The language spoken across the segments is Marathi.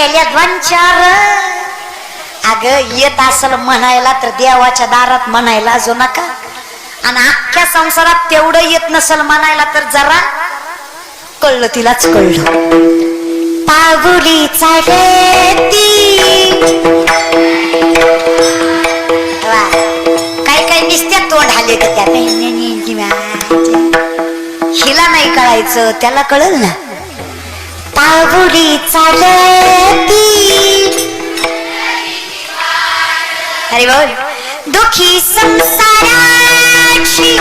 केल्या ध्वंचार अग येत असल म्हणायला तर देवाच्या दारात म्हणायला जो नका. आणि अख्ख्या संसारात तेवढं येत नसल म्हणायला तर जरा कळलं तिलाच कळलं. पागुली चालती वा. काही काही निस्त्या तोंड आले तर त्या हिला नाही कळायचं त्याला कळल ना. पागुली चालती. अरे बोल दुखी संसाराची.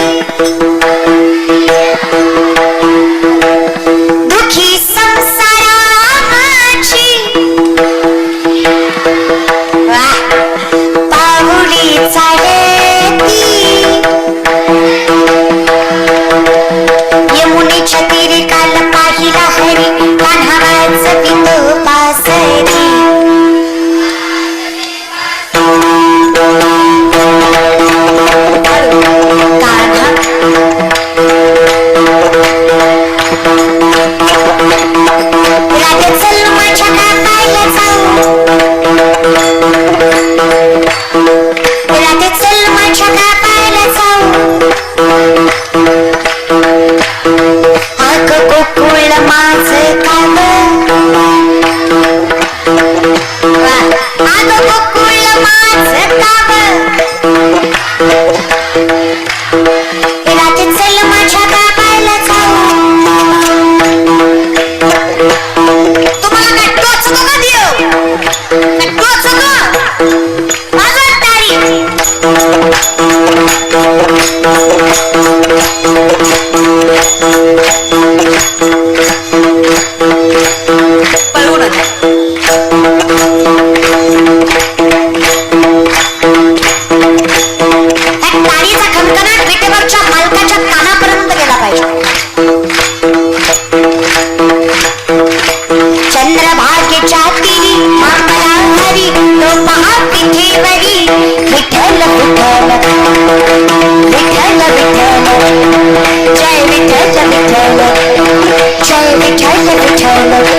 time.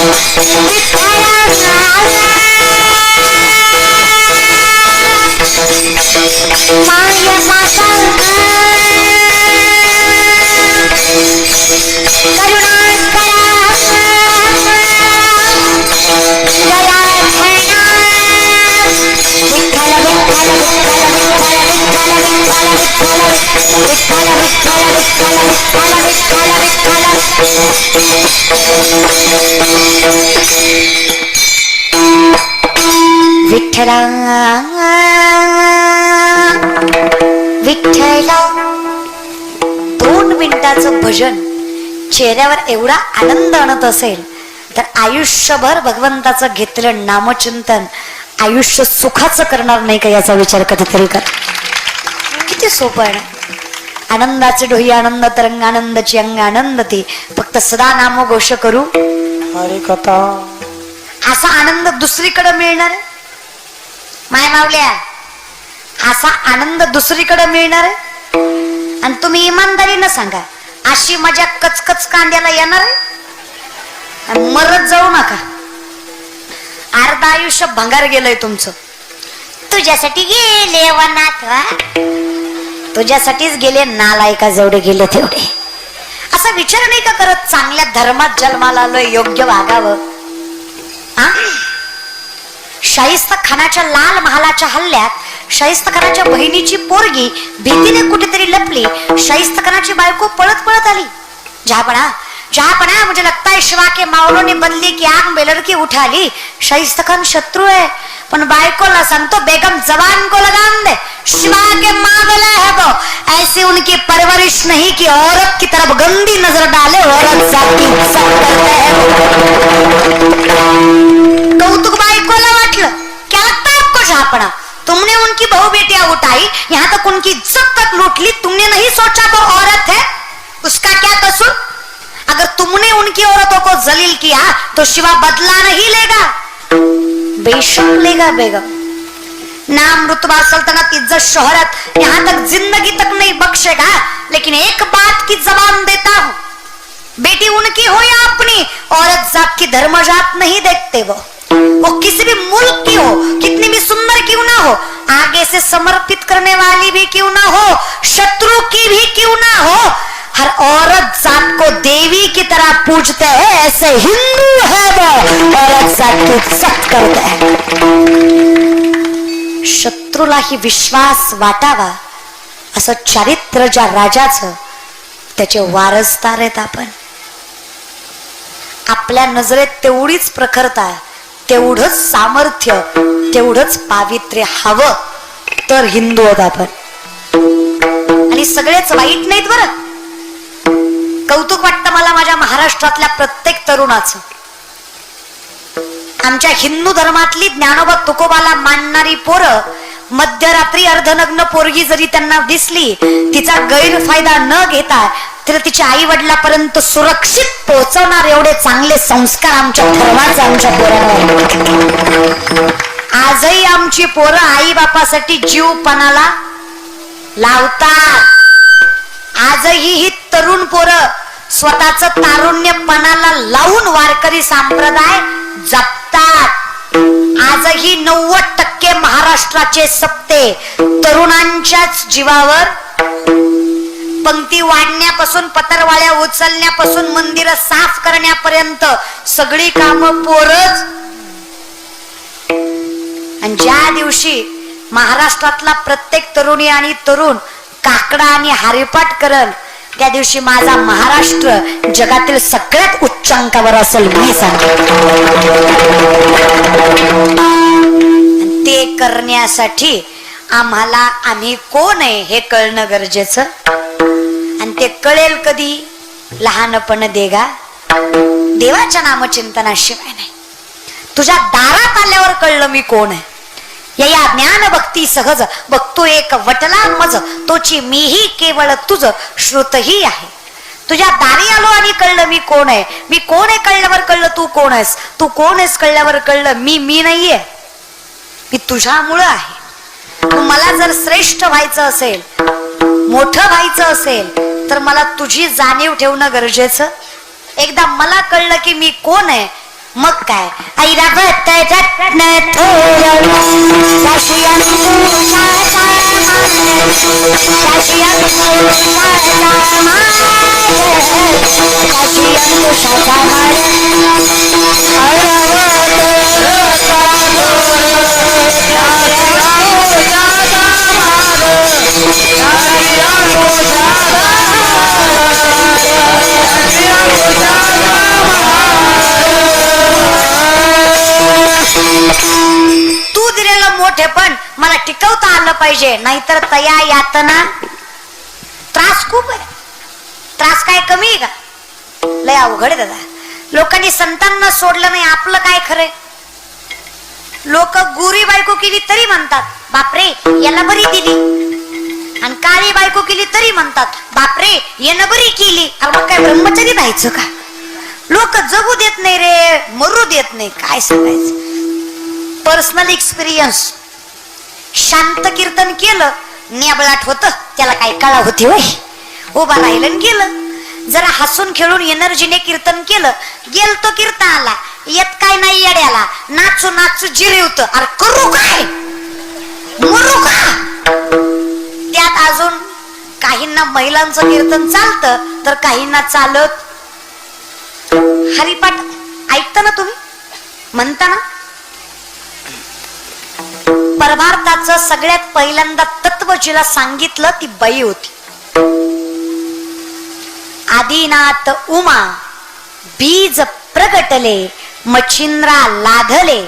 It's विठ्ठला विठ्ठला दोन मिनिटाचं भजन. चेहऱ्यावर एवढा आनंद आणत असेल तर आयुष्यभर भगवंताचं घेतलं नामचिंतन आयुष्य सुखाचं करणार नाही का याचा विचार कधीतरी कर. किती सोपं आहे ना? आनंदाचे डोही आनंद तरंग आनंदाची अंग आनंद ती फक्त सदा नाम घोष करू. कथा असा आनंद दुसरीकडे मिळणार? माय मावल्या असा आनंद दुसरीकडे मिळणार? आणि तुम्ही इमानदारीनं सांगा अशी मजा कचकच कांद्याला येणार? मरत जाऊ नका. अर्ध आयुष्य भंगार गेलंय तुमचं. तुझ्यासाठी गेले वनात. तुझ्यासाठीच गेले नालायका जेवढे गेले तेवढे. असा विचार नाही का करत चांगल्या धर्मात जन्माला आलोय योग्य वागावं? शाहिस्त खानाच्या लाल महालाच्या हल्ल्यात शाहिस्तखानाच्या बहिणीची पोरगी भीतीने कुठेतरी लपली शाहिस्तखानाची बायको पळत पळत आली जहापणा जहापणा मुझे लगता है शिवा के मावलों ने बदली की आग में लड़की उठा ली। शाहिस्त खान शत्रु है। पण बायकोला सांगतो बेगम जवान को लगाम दे। शिवा के मावले है वो। ऐसे उनकी परवरिश नहीं कि औरत की तरफ गंदी नजर डाले औरत जाती इज्जत करते हैं कौतुक बायकोला वाटलं क्या लगता है आपको झापड़ा तुमने उनकी बहु बेटियां उठाई यहाँ तक उनकी इज्जत तक लूट ली तुमने नहीं सोचा वो औरत है? उसका क्या कसूर? अगर तुमने उनकी औरतों को जलील किया तो शिवा बदला नहीं लेगा। बेशक लेगा बेगम। नाम रुतबा सल्तनत इज्जत शोहरत यहाँ तक जिंदगी तक नहीं बख्शेगा लेकिन एक बात की जबान देता हूं। बेटी उनकी हो या अपनी औरत जात की धर्म जात नहीं देखते वो। वो किसी भी मुल्क की हो कितनी भी सुंदर क्यों ना हो आगे से समर्पित करने वाली भी क्यों ना हो शत्रु की भी क्यों ना हो हर औरत जात को देवी की तरह पूजते हैं ऐसे हिंदू है वो। औरत जात की इज्जत करते हैं। शत्रूलाही विश्वास वाटावा असं चारित्र्य ज्या राजाचं त्याचे वारसदार आहेत आपण। आपल्या नजरेत तेवढीच प्रखरता तेवढंच सामर्थ्य तेवढंच पावित्र्य हवं तर हिंदू आहोत आपण। आणि सगळेच वाईट नाहीत बरं। कौतुक वाटतं मला माझ्या महाराष्ट्रातल्या प्रत्येक तरुणाचं. आमच्या हिंदू धर्मातली ज्ञानोबा तुकोबाला मानणारी पोरं मध्यरात्री अर्धनग्न पोरगी जरी त्यांना दिसली तिचा गैरफायदा न घेता तिला तिच्या आई वडिलापर्यंत सुरक्षित पोहोचवणार एवढे चांगले संस्कार आमच्या धर्माचे आमच्या पोरांवर आजही आमची पोरं आई बापासाठी जीव पणाला लावतात. आजही ही तरुण पोरं स्वतःच तारुण्यपणाला लावून वारकरी संप्रदाय जपतात. आजही नव्वद टक्के महाराष्ट्राचे सप्ते तरुणांच्याच जीवावर. पंक्ती वाढण्यापासून पतरवाळ्या उचलण्यापासून मंदिर साफ करण्यापर्यंत सगळी काम पोरच आणि ज्या दिवशी महाराष्ट्रातला प्रत्येक तरुणी आणि तरुण काकडा आणि हारीपाट करल. त्या दिवशी माझा महाराष्ट्र जगातील सगळ्यात उच्चांकावर असेल मी ते करण्यासाठी आम्हाला आम्ही कोण आहे हे कळणं गरजेचं? आणि ते कळेल कधी? लहानपण देगा. देवाच्या नामचिंतनाशिवाय नाही. तुझ्या दारात आल्यावर कळलं मी कोण आहे. या ज्ञान भक्ती सहज बघतो एक वटला मज तोची मीही केवळ तुझ श्रुतही आहे. तुझ्या दारी आलो आणि कळलं मी कोण आहे. मी कोण आहे कळल्यावर कळलं तू कोण आहेस. तू कोण आहेस कळल्यावर कळलं मी मी नाहीये. मी तुझ्यामुळं आहे. तू मला जर श्रेष्ठ व्हायचं असेल मोठं व्हायचं असेल तर मला तुझी जाणीव ठेवणं गरजेचं. एकदा मला कळलं की मी कोण आहे मग काय? ऐरावत तू दिलेलं मोठे पण मला टिकवता आलं पाहिजे नाहीतर तया यातना त्रास खूप आहे. त्रास काय कमी आहे का? लय अवघड आहे दादा. लोकांनी संतांना सोडलं नाही आपलं काय खरंय लोक गुरी बायको केली तरी म्हणतात बापरे याला बरी दिली. आणि काळी बायको केली तरी म्हणतात बापरे यानं बरी केली. अरे मग काय ब्रह्मचारी राहायचं का? लोक जगू देत नाही रे मरू देत नाही काय सांगायचं? पर्सनल एक्सपिरियन्स शांत कीर्तन केलं नेबळाट होत त्याला काय कळा होती वय उभा राहिलं गेलं. जरा हसून खेळून एनर्जीने कीर्तन केलं. गेल तो कीर्तनाला. येत काय नाही येड्याला. नाचू नाचू जिरवत अरे करू काय? मरू का? त्यात अजून काहींना महिलांचं कीर्तन चालतं तर काहींना चालत. हरिपाठ ऐकता ना तुम्ही? म्हणता ना? पर सगळ्यात पहिल्यांदा तत्व जिला सांगितलं ती बाई होती. आदिनाथ उमा बीज प्रगटले मच्छिंद्रा लाधले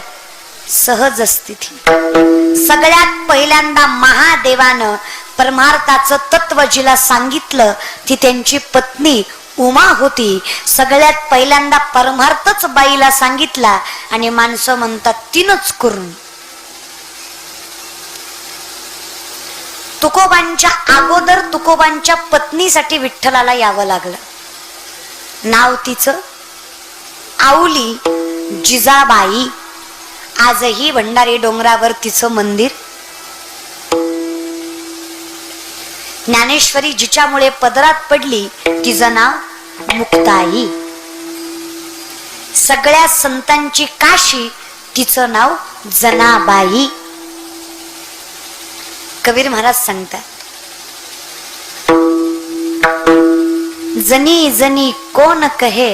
सहज स्थिती. सगळ्यात पहिल्यांदा महादेवानं परमार्थाचं तत्व जिला सांगितलं ती त्यांची पत्नी उमा होती. सगळ्यात पहिल्यांदा परमार्थच बाईला सांगितला आणि माणसं म्हणतात तीनच करून. तुकोबांच्या अगोदर तुकोबांच्या पत्नीसाठी विठ्ठलाला यावं लागलं. नाव तिचं आऊली जिजाबाई. आजही भंडारी डोंगरावर तिचं मंदिर. ज्ञानेश्वरी जिच्यामुळे पदरात पडली तिचं नाव मुक्ताई. सगळ्या संतांची काशी तिचं नाव जनाबाई. कबीर महाराज सांगतात. जनी जनी कोण कहे?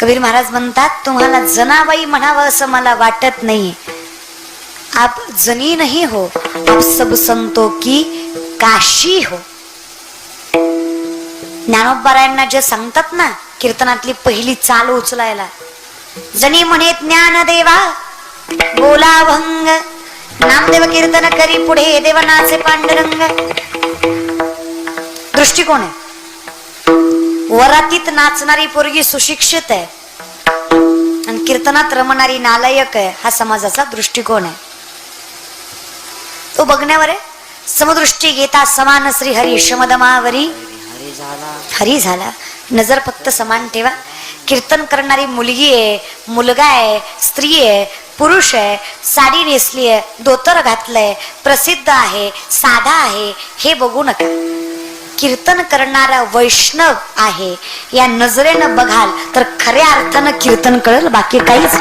कबीर महाराज म्हणतात तुम्हाला जनाबाई म्हणावं असं मला वाटत नाही. आप जनी नहीं हो आप सब संतो की काशी हो. ज्ञानोबारायांना जे सांगतात ना कीर्तनातली पहिली चाल उचलायला जनी म्हणे ज्ञान देवा बोला भंग नामदेव कीर्तन करी पुढे देवनाचे पांडुरंग दृष्टिकोन आहे वरातीत नाचणारी पोरगी सुशिक्षित आहे आणि कीर्तनात रमणारी नालायक आहे हा समाजाचा दृष्टिकोन आहे तो बघण्यावर आहे समदृष्टी घेता समान श्री हरी शमदमावरी हरी झाला हरी झाला नजर फक्त समान ठेवा कीर्तन करणारी मुलगी आहे मुलगा आहे स्त्री आहे पुरुष आहे साडी नेसली आहे धोतर घातलंय प्रसिद्ध आहे साधा आहे हे बघू नका. कीर्तन करणारा वैष्णव आहे या नजरेनं बघाल तर खऱ्या अर्थानं कीर्तन कळेल बाकी काहीच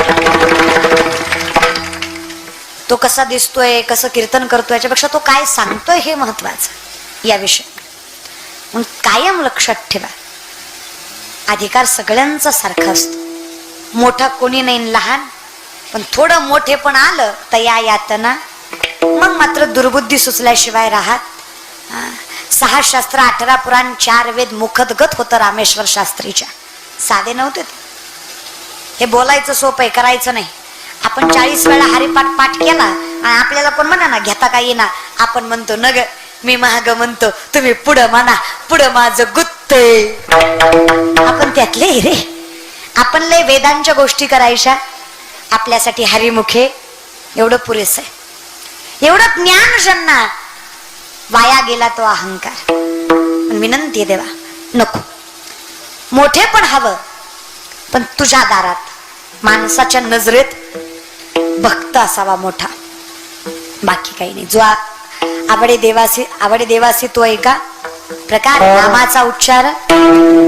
तो कसा दिसतोय कसं कीर्तन करतोय याच्यापेक्षा तो काय सांगतोय हे महत्वाचं या विषयी म्हणून कायम लक्षात ठेवा. अधिकार सगळ्यांचा सारखा असतो. मोठा कोणी नाही लहान पण थोडं मोठे पण आलं तर या यातना. मग मात्र दुर्बुद्धी सुचल्याशिवाय राहत. सहा शास्त्र अठरा पुराण चार वेद मुखदगत होतं रामेश्वर शास्त्रीच्या. साधे नव्हते हे बोलायचं सोपं आहे करायचं नाही. आपण चाळीस वेळा हरिपाठ पाठ केला आणि आपल्याला कोण म्हणा ना घेता का ना आपण म्हणतो न ग मी महाग म्हणतो तुम्ही पुढं म्हणा पुढं माझं गुत्त आपण त्यातले रे. आपण लय वेदांच्या गोष्टी करायच्या. आपल्यासाठी हरिमुखे एवढं पुरेस आहे. एवढं ज्ञान ज्यांना वाया गेला तो अहंकार. विनंती आहे देवा नको. मोठे पण हवं पण तुझ्या दारात माणसाच्या नजरेत भक्त असावा मोठा. बाकी काही नाही. जो आवडे देवासी आवडे देवासी तो ऐका प्रकार नामाचा उच्चार.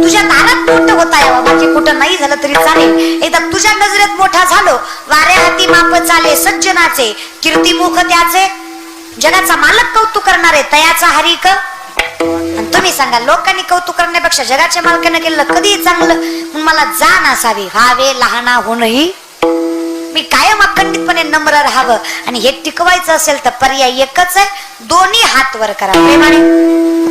तुझ्या कानात मोठं होता आहे बाकी कुठं नाही झालं तरी चालेल. एकदा तुझ्या नजरेत मोठा झालो. वाऱ्या हाती माप चाले सज्जनाचे कीर्तिमुख त्याचे. जगाचा मालक कौतुक करणारे तयाचा हरिक तुम्ही सांगा लोकांनी कौतुक करण्यापेक्षा जगाच्या मालकाने केलं कधी चांगलं? मला जाण असावी. व्हावे लहाना होणही. मी कायम अखंडितपणे नम्र राहावं. आणि हे टिकवायचं असेल तर पर्याय एकच आहे. दोन्ही हात वर करा. प्रेमाने.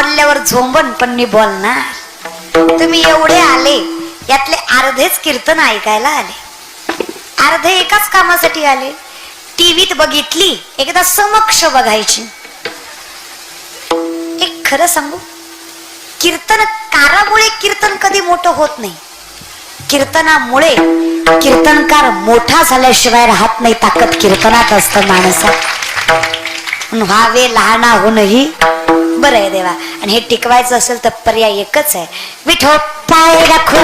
बोलल्यावर झोंबन पण मी बोलणार. तुम्ही एवढे आले यातले अर्धेच कीर्तन ऐकायला आले. अर्धे एकाच कामासाठी आले. टीव्हीत बघितली एकदा समक्ष बघायची. एक खरं सांगू कीर्तन कारामुळे कीर्तन कधी मोठं होत नाही. कीर्तनामुळे कीर्तनकार मोठा झाल्याशिवाय राहत नाही ताकद कीर्तनात असतं माणसात. म्हणून व्हावे लहानाहूनही बरं आहे देवा. आणि हे टिकवायचं असेल तर पर्याय एकच आहे. विठो पाय राखू